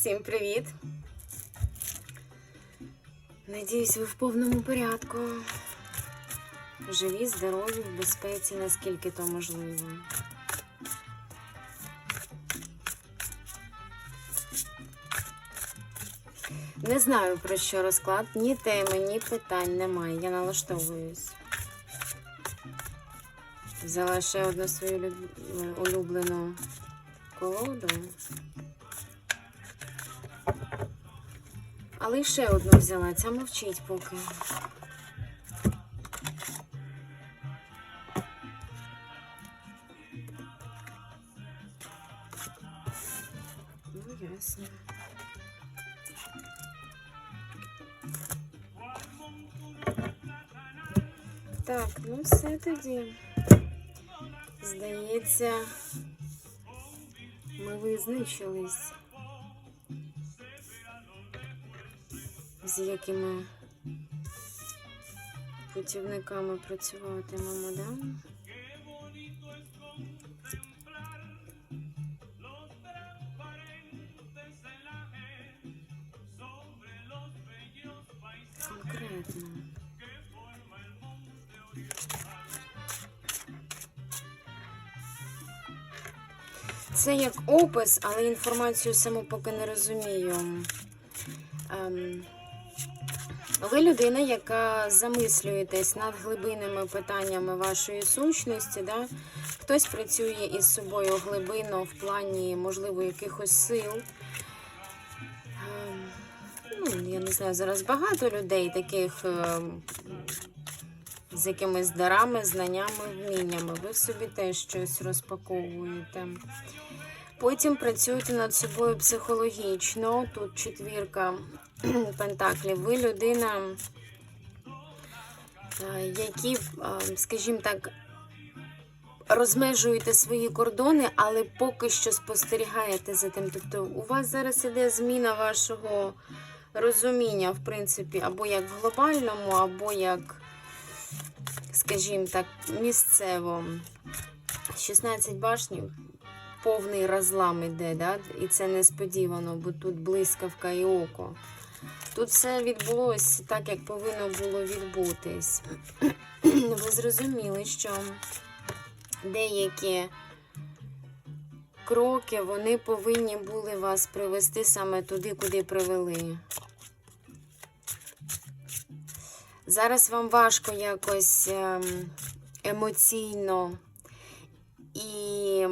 Всім привіт! Надіюсь, ви в повному порядку. Живі, здорові, в безпеці, наскільки то можливо. Не знаю про що розклад, ні теми, ні питань немає. Я налаштовуюсь. Взяла ще одну свою улюблену колоду. Але ще одну взяла, ця мовчить поки. Ну. Так, ну все тоді. Здається, ми визначились. З якими путівниками працюватимемо, да? Конкретно. Це як опис, але інформацію саму поки не розумію. Ем, ви людина, яка замислюєтесь над глибинними питаннями вашої сущності, да? хтось працює із собою глибинно в плані, можливо, якихось сил. Ем, Ну, я не знаю, зараз багато людей таких ем, з якимись дарами, знаннями, вміннями. Ви в собі теж щось розпаковуєте. Потім працюєте над собою психологічно. Тут четвірка пентаклів. Ви людина, е, які, е, скажімо так, розмежуєте свої кордони, але поки що спостерігаєте за тим. Тобто у вас зараз іде зміна вашого розуміння, в принципі, або як в глобальному, або як, скажімо так, місцево. 16 башнів повний розлам іде, да? і це несподівано, бо тут блискавка і око. Тут все відбулося так, як повинно було відбутись. Ви зрозуміли, що деякі кроки вони повинні були вас привести саме туди, куди привели. Зараз вам важко якось ем, емоційно і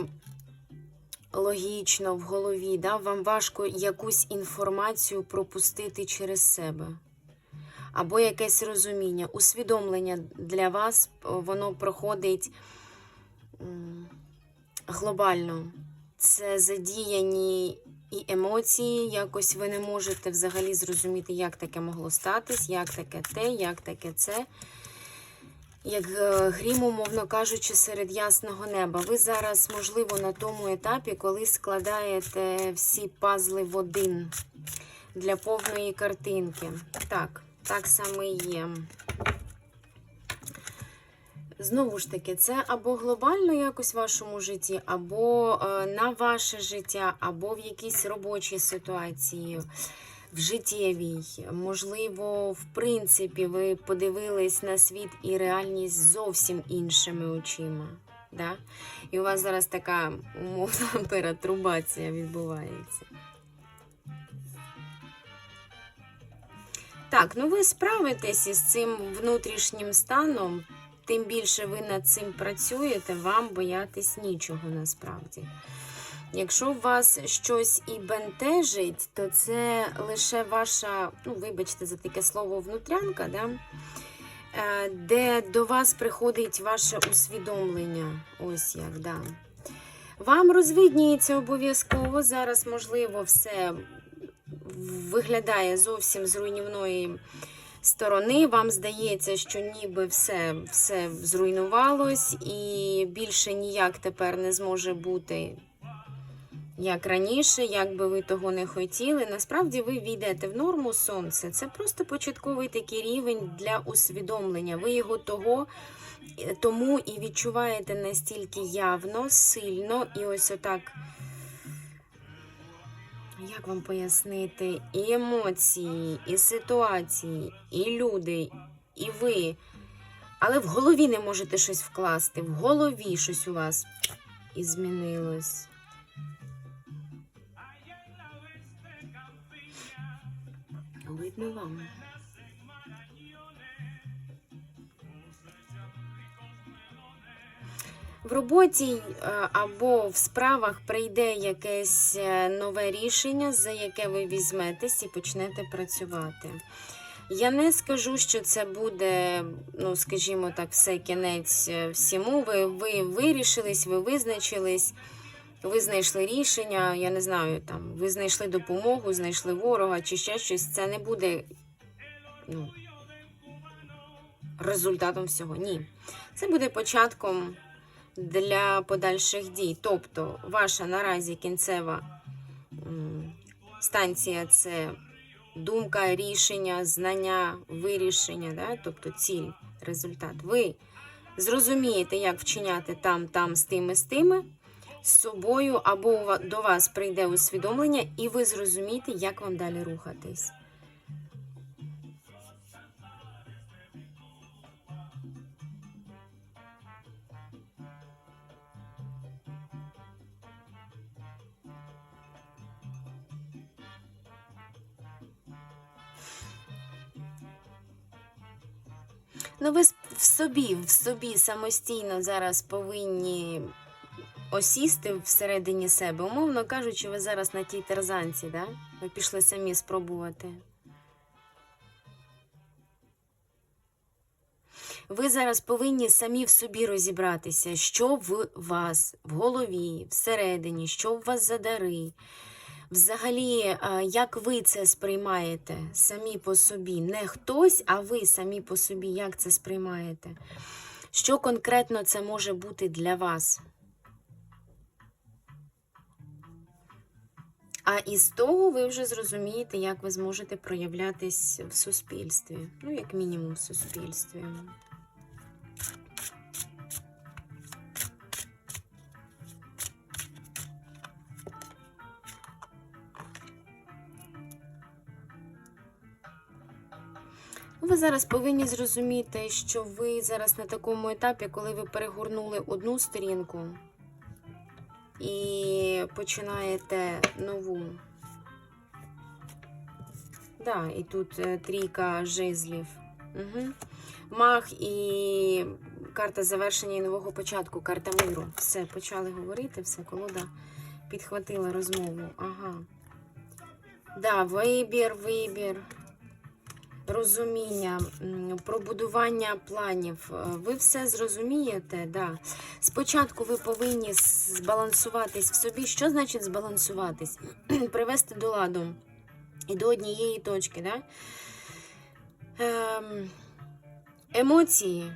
логічно в голові, да? вам важко якусь інформацію пропустити через себе. Або якесь розуміння, усвідомлення для вас воно проходить глобально. Це задіяні і емоції, якось ви не можете взагалі зрозуміти, як таке могло статись, як таке те, як таке це. Як е, грім, умовно кажучи, серед ясного неба. Ви зараз, можливо, на тому етапі, коли складаєте всі пазли в один для повної картинки. Так, так само і є. Знову ж таки, це або глобально якось в вашому житті, або е, на ваше життя, або в якійсь робочій ситуації, в життєвій. Можливо, в принципі, ви подивились на світ і реальність зовсім іншими очима. Да? І у вас зараз така умовна перетрубація відбувається. Так, ну ви справитесь із цим внутрішнім станом. Тим більше ви над цим працюєте, вам боятись нічого насправді. Якщо вас щось і бентежить, то це лише ваша, ну, вибачте, за таке слово внутрянка, да? Е, де до вас приходить ваше усвідомлення. Ось як, да. Вам розвидніється обов'язково. Зараз, можливо, все виглядає зовсім з руйнівної сторони. Вам здається, що ніби все, все зруйнувалось, і більше ніяк тепер не зможе бути. Як раніше, як би ви того не хотіли, насправді ви війдете в норму сонце. Це просто початковий такий рівень для усвідомлення. Ви його того тому і відчуваєте настільки явно, сильно, і ось отак як вам пояснити, і емоції, і ситуації, і люди, і ви. Але в голові не можете щось вкласти. В голові щось у вас і змінилось. Видно вам. В роботі е, або в справах прийде якесь е, нове рішення, за яке ви візьметесь і почнете працювати. Я не скажу, що це буде, ну скажімо так, все кінець е, всьому. Ви, ви вирішились, ви визначились, ви знайшли рішення. Я не знаю, там ви знайшли допомогу, знайшли ворога чи ще щось. Це не буде ну, результатом всього. Ні. Це буде початком для подальших дій. Тобто, ваша наразі кінцева станція це думка, рішення, знання, вирішення, да? тобто ціль, результат. Ви зрозумієте, як вчиняти там, там, з тими, з тими, з собою, або до вас прийде усвідомлення, і ви зрозумієте, як вам далі рухатись. Ну, ви в собі, в собі самостійно зараз повинні осісти всередині себе. Умовно кажучи, ви зараз на тій терзанці, да? Ви пішли самі спробувати. Ви зараз повинні самі в собі розібратися, що в вас в голові, всередині, що в вас за дари. Взагалі, як ви це сприймаєте самі по собі? Не хтось, а ви самі по собі, як це сприймаєте? Що конкретно це може бути для вас? А із того ви вже зрозумієте, як ви зможете проявлятись в суспільстві. Ну, як мінімум, в суспільстві. Ви зараз повинні зрозуміти, що ви зараз на такому етапі, коли ви перегорнули одну сторінку і починаєте нову. Да, і тут е, трійка жезлів. Угу. Мах і карта завершення і нового початку, карта миру. Все, почали говорити, все, колода підхватила розмову. Ага. Да, вибір, вибір розуміння, м, пробудування планів. Е, Ви все зрозумієте, да. Спочатку ви повинні збалансуватись в собі. Що значить збалансуватись? Привести до ладу і до однієї точки, да? Ем, емоції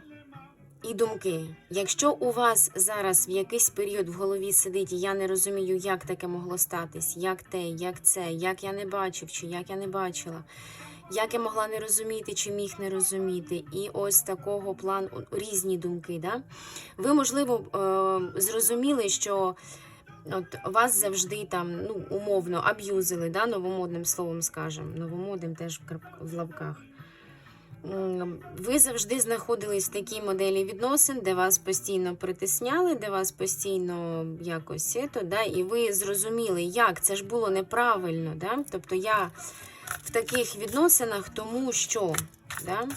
і думки. Якщо у вас зараз в якийсь період в голові сидить, і я не розумію, як таке могло статись, як те, як це, як я не бачив, чи як я не бачила. Як я могла не розуміти, чи міг не розуміти, і ось такого плану різні думки. Да? Ви, можливо, е, зрозуміли, що от вас завжди там ну, умовно аб'юзили, да? новомодним словом скажемо, новомодним теж в. М, Ви завжди знаходились в такій моделі відносин, де вас постійно притисняли, де вас постійно якось ето, да? і ви зрозуміли, як це ж було неправильно. Да? Тобто я в таких відносинах, тому що. Да?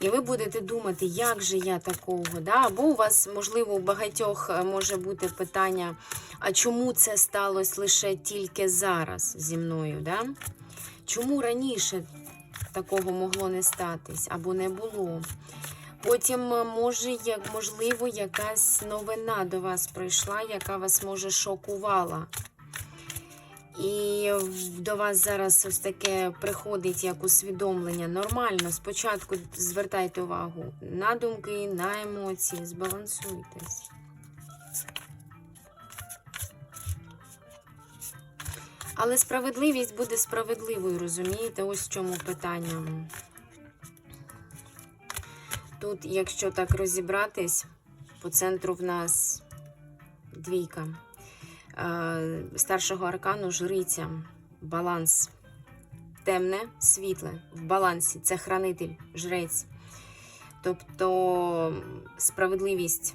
І ви будете думати, як же я такого. Да? Або у вас, можливо, у багатьох е, може бути питання, а чому це сталося лише тільки зараз зі мною? Да? Чому раніше такого могло не статись або не було? Потім, е, може, як, можливо, якась новина до вас прийшла, яка вас може шокувала. І до вас зараз ось таке приходить як усвідомлення. Нормально, спочатку звертайте увагу на думки, на емоції, збалансуйтесь. Але справедливість буде справедливою, розумієте? Ось в чому питання. Тут, якщо так розібратись, по центру в нас двійка. Е, старшого аркану жриця. баланс. Темне, світле в балансі. Це хранитель, жрець. Тобто справедливість.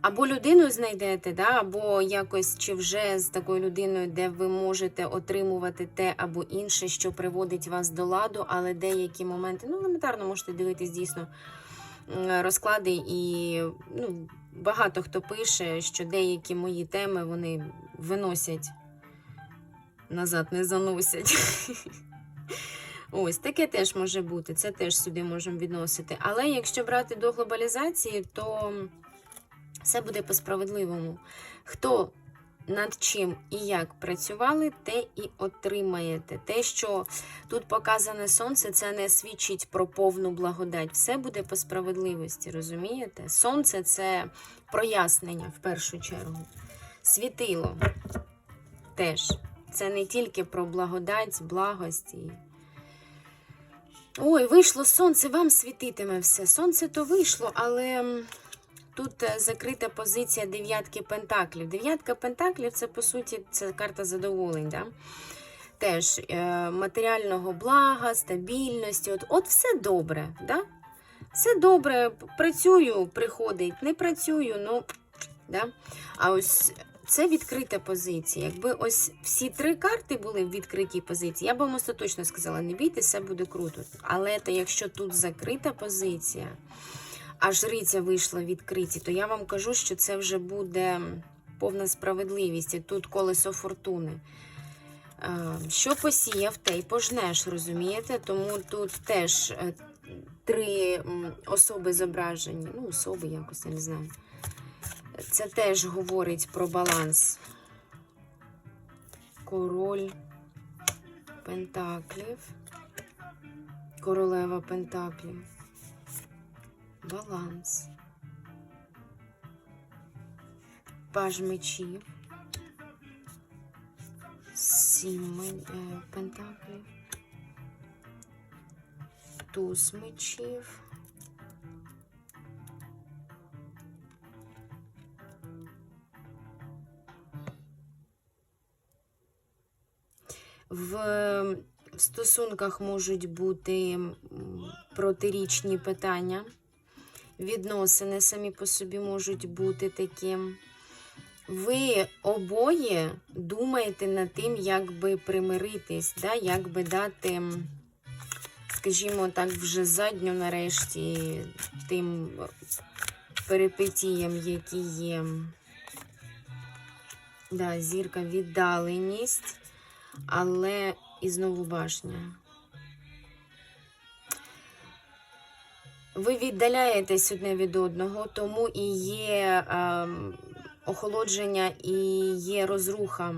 Або людину знайдете, да? або якось чи вже з такою людиною, де ви можете отримувати те або інше, що приводить вас до ладу, але деякі моменти, ну, елементарно можете дивитись дійсно розклади, і ну, багато хто пише, що деякі мої теми вони виносять назад, не заносять. Ось таке теж може бути, це теж сюди можемо відносити. Але якщо брати до глобалізації, то все буде по-справедливому. Хто над чим і як працювали, те і отримаєте. Те, що тут показане сонце, це не свідчить про повну благодать. Все буде по справедливості, розумієте? Сонце це прояснення в першу чергу. Світило теж. Це не тільки про благодать, благость. Ой, вийшло сонце, вам світитиме все. Сонце то вийшло, але тут е, закрита позиція дев'ятки пентаклів. Дев'ятка пентаклів це, по суті, це карта задоволень. Да? Теж е, матеріального блага, стабільності. От, от все добре. Да? Все добре, працюю, приходить, не працюю, ну. Да? А ось це відкрита позиція. Якби ось всі три карти були в відкритій позиції, я б вам остаточно сказала, не бійтеся, все буде круто. Але то якщо тут закрита позиція, а жриця вийшла відкриті, то я вам кажу, що це вже буде повна справедливість. І тут колесо фортуни. Що посіяв, те й пожнеш, розумієте? Тому тут теж е, три особи зображені. Ну, особи якось, я не знаю. Це теж говорить про баланс. Король Пентаклів. Королева Пентаклів. Баланс. Паж мечів. Сім е, пентаклів. Туз мечів. В стосунках можуть бути протирічні питання. Відносини самі по собі можуть бути такі. Ви обоє думаєте над тим, як би примиритись, да? як би дати, скажімо так, вже задню нарешті тим перипетіям, які є. Да, зірка віддаленість, але і знову башня. Ви віддаляєтесь одне від одного, тому і є ем, охолодження і є розруха.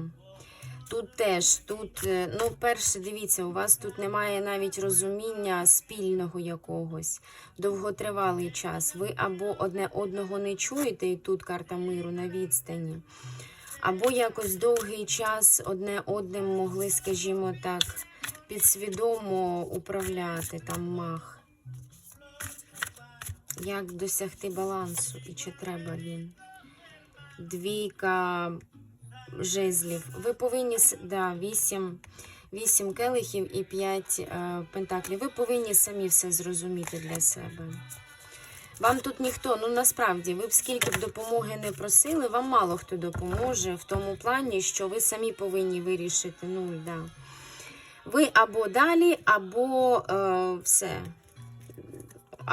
Тут теж, тут, е, ну, перше, дивіться, у вас тут немає навіть розуміння спільного якогось довготривалий час. Ви або одне одного не чуєте, і тут карта миру на відстані, або якось довгий час одне одним могли, скажімо так, підсвідомо управляти там мах. Як досягти балансу і чи треба він? Двійка жезлів. Ви повинні да, вісім, вісім келихів і п'ять е, пентаклів. Ви повинні самі все зрозуміти для себе. Вам тут ніхто, ну насправді, ви б скільки б допомоги не просили, вам мало хто допоможе в тому плані, що ви самі повинні вирішити. Ну, да. Ви або далі, або е, все.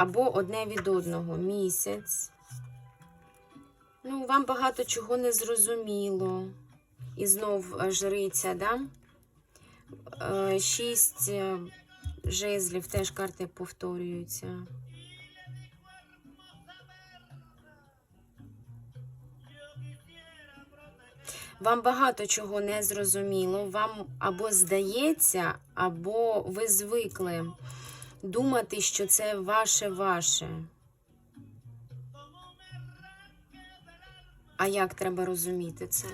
Або одне від одного. Місяць. Ну, вам багато чого не зрозуміло. І знов е, жриця, да? Е, Шість е, жезлів, теж карти повторюються. Вам багато чого не зрозуміло. Вам або здається, або ви звикли думати, що це ваше ваше. А як треба розуміти це?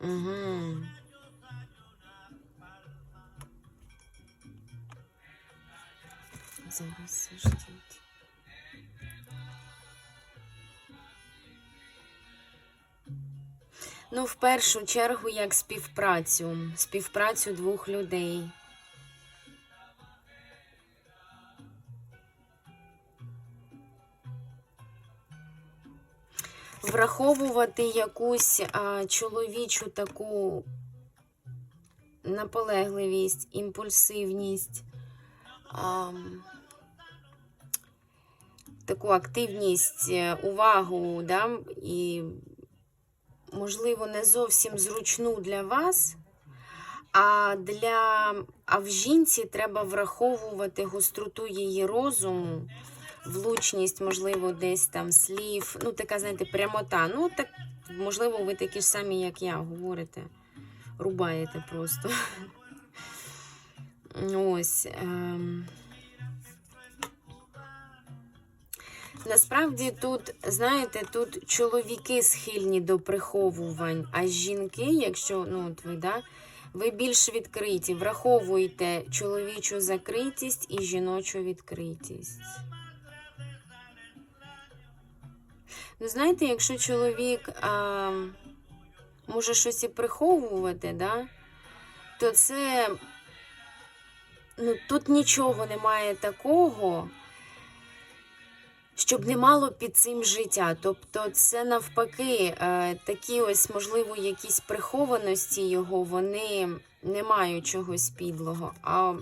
Угу. Зараз ждіть. Ну, в першу чергу, як співпрацю, співпрацю двох людей. Враховувати якусь а, чоловічу таку наполегливість, імпульсивність, а, таку активність, е, увагу, да, і, можливо, не зовсім зручну для вас. А для а в жінці треба враховувати гостроту її розуму, влучність, можливо, десь там слів. Ну, така, знаєте, прямота. Ну, так, можливо, ви такі ж самі, як я, говорите, рубаєте просто. Ось. Ем. Насправді тут, знаєте, тут чоловіки схильні до приховувань, а жінки, якщо ну, от ви, да, ви більш відкриті, враховуєте чоловічу закритість і жіночу відкритість. Ну, знаєте, якщо чоловік а, може щось і приховувати, да, то це ну, тут нічого немає такого, щоб не мало під цим життя. Тобто, це навпаки, е, такі ось, можливо, якісь прихованості його, вони не мають чогось підлого. А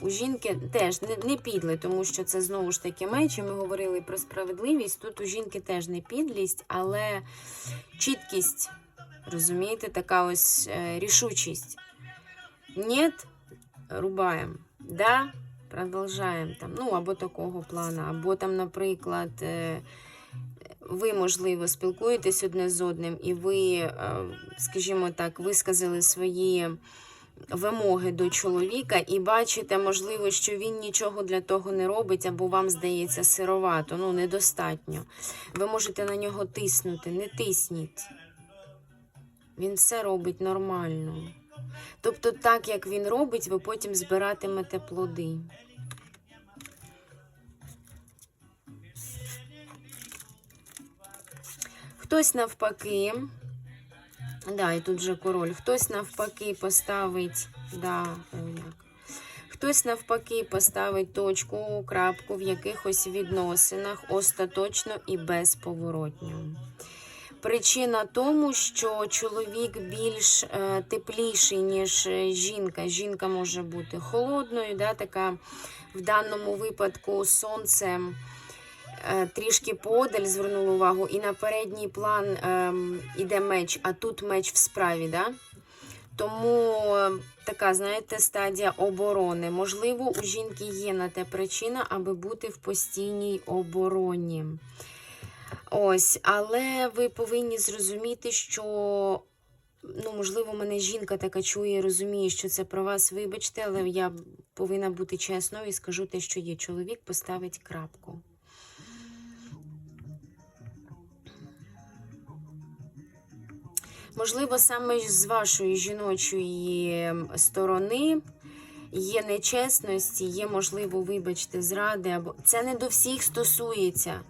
у жінки теж не, не підле, тому що це знову ж таки меч, ми говорили про справедливість. Тут у жінки теж не підлість, але чіткість, розумієте, така ось е, рішучість. Нет, рубаємо. Да, продовжаємо там. Ну, або такого плану, або там, наприклад, е, ви, можливо, спілкуєтесь одне з одним, і ви, е, скажімо так, висказали свої вимоги до чоловіка, і бачите, можливо, що він нічого для того не робить, або вам здається сировато, ну, недостатньо. Ви можете на нього тиснути, не тисніть. Він все робить нормально. Тобто, так як він робить, ви потім збиратимете плоди. Хтось навпаки, да, і тут же король, хтось навпаки поставить, да, е. Хтось навпаки поставить точку, крапку в якихось відносинах остаточно і безповоротньо. Причина тому, що чоловік більш е, тепліший, ніж е, жінка. Жінка може бути холодною, да, така в даному випадку сонце е, трішки подаль звернуло увагу, і на передній план е, іде меч, а тут меч в справі. Да? Тому е, така, знаєте, стадія оборони. Можливо, у жінки є на те причина, аби бути в постійній обороні. Ось, але ви повинні зрозуміти, що, ну, можливо, мене жінка така чує і розуміє, що це про вас, вибачте, але я повинна бути чесною і скажу те, що є. Чоловік поставить крапку. Можливо, саме з вашої жіночої сторони є нечесності, є, можливо, вибачте, зради, або це не до всіх стосується.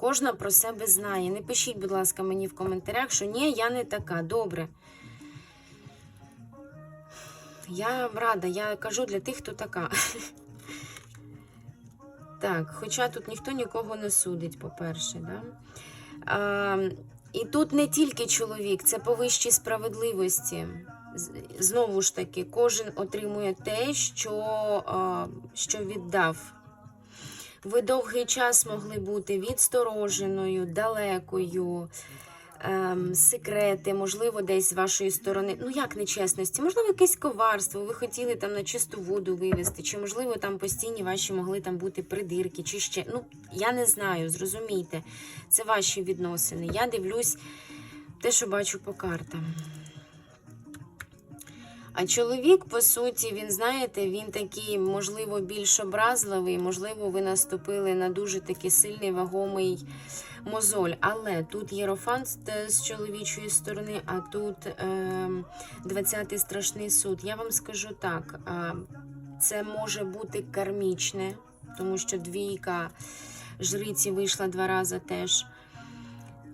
Кожна про себе знає. Не пишіть, будь ласка, мені в коментарях, що ні, я не така. Добре. Я рада, я кажу для тих, хто така. Так, хоча тут ніхто нікого не судить, по-перше, да? А, і тут не тільки чоловік, це по вищій справедливості. Знову ж таки, кожен отримує те, що, а, що віддав. Ви довгий час могли бути відстороженою, далекою, ем, секрети, можливо, десь з вашої сторони. Ну, як нечесності, можливо, якесь коварство, ви хотіли там на чисту воду вивезти, чи, можливо, там постійні ваші могли там бути придирки, чи ще. Ну, я не знаю, зрозумійте. Це ваші відносини. Я дивлюсь те, що бачу по картам. А чоловік, по суті, він, знаєте, він такий, можливо, більш образливий, можливо, ви наступили на дуже такий сильний вагомий мозоль. Але тут єрофант з- з чоловічої сторони, а тут е, 20-й страшний суд. Я вам скажу так: е, це може бути кармічне. тому що двійка жриці вийшла два рази теж.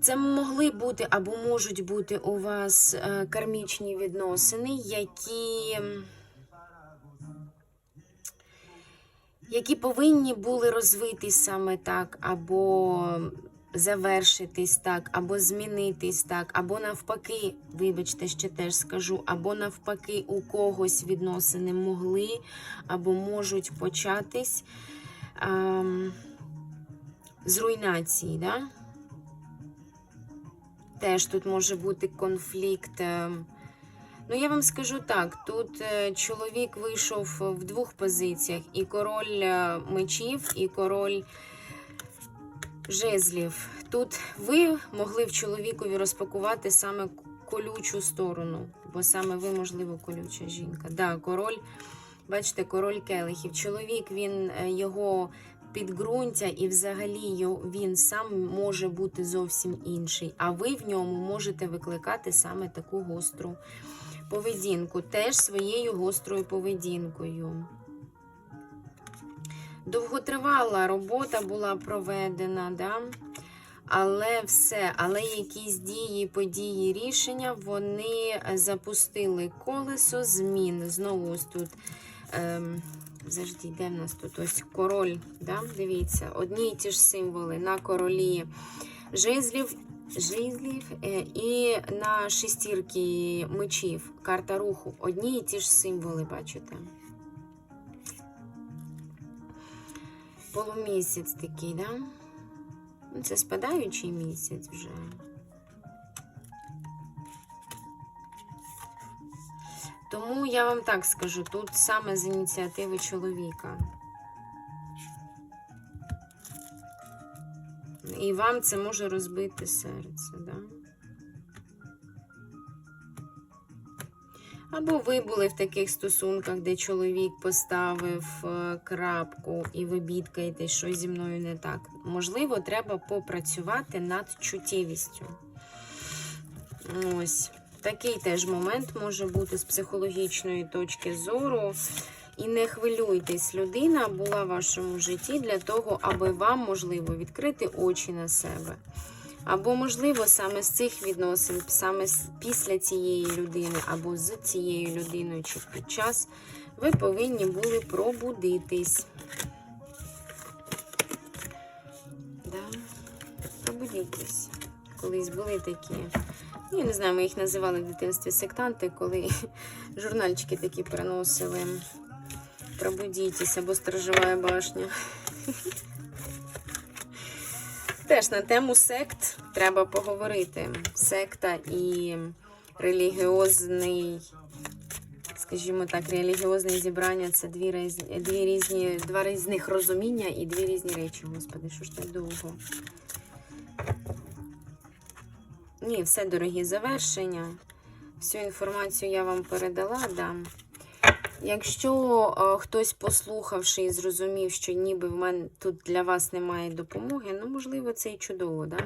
Це могли бути або можуть бути у вас е, кармічні відносини, які, які повинні були розвитись саме так, або завершитись так, або змінитись так, або навпаки, вибачте, ще теж скажу, або навпаки, у когось відносини могли або можуть початись ем, з руйнації. Да? Теж тут може бути конфлікт. е, Ну, я вам скажу так: тут е, чоловік вийшов в двох позиціях: і король е, мечів, і король жезлів. Тут ви могли в чоловікові розпакувати саме колючу сторону, бо саме ви, можливо, колюча жінка. Да, король, бачите, король келихів. Чоловік, він е, його підґрунтя, і взагалі він сам може бути зовсім інший. А ви в ньому можете викликати саме таку гостру поведінку, теж своєю гострою поведінкою. Довготривала робота була проведена, да? але все, але якісь дії, події, рішення вони запустили колесо змін. Знову ось тут. Ем, Завжди, де в нас тут ось король. Да? Дивіться, одні й ті ж символи на королі жезлів, жезлів е, і на шестірки мечів, карта руху. Одні й ті ж символи, бачите? Полумісяць такий, да? Ну, Це спадаючий місяць вже. Тому я вам так скажу, тут саме з ініціативи чоловіка. І вам це може розбити серце, да? Або ви були в таких стосунках, де чоловік поставив е, крапку і ви бідкаєте, що зі мною не так. Можливо, треба попрацювати над чуттєвістю. Ось. Такий теж момент може бути з психологічної точки зору. І не хвилюйтесь, людина була в вашому житті для того, аби вам, можливо, відкрити очі на себе. Або, можливо, саме з цих відносин, саме після цієї людини, або з цією людиною, чи під час, ви повинні були пробудитись. Да. Пробудітесь. Колись були такі. Ну, Я не знаю, ми їх називали в дитинстві сектанти, коли журнальчики такі приносили. Пробудітесь або сторожова башня. Теж на тему сект треба поговорити. Секта і релігіозний, скажімо так, релігіозне зібрання це дві різні, дві різні, два різних розуміння і дві різні речі. Господи, що ж так довго? Ні, все дорогі завершення. Всю інформацію я вам передала, дам. Якщо е, хтось, послухавши і зрозумів, що ніби в мене тут для вас немає допомоги, ну, можливо, це і чудово. Да?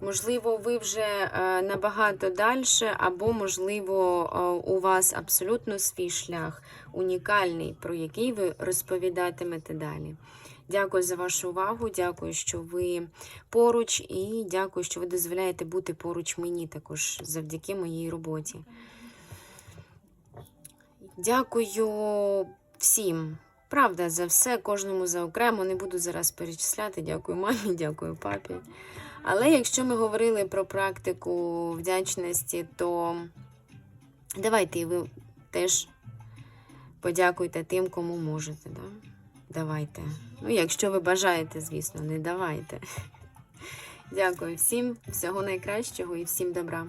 Можливо, ви вже е, набагато далі, або, можливо, е, у вас абсолютно свій шлях, унікальний, про який ви розповідатимете далі. Дякую за вашу увагу. Дякую, що ви поруч, і дякую, що ви дозволяєте бути поруч мені також завдяки моїй роботі. Дякую всім. Правда, за все, кожному за окремо. Не буду зараз перечисляти. Дякую мамі, дякую папі. Але якщо ми говорили про практику вдячності, то давайте і ви теж подякуйте тим, кому можете. Да? Давайте. Ну, якщо ви бажаєте, звісно, не давайте. Дякую всім, всього найкращого і всім добра.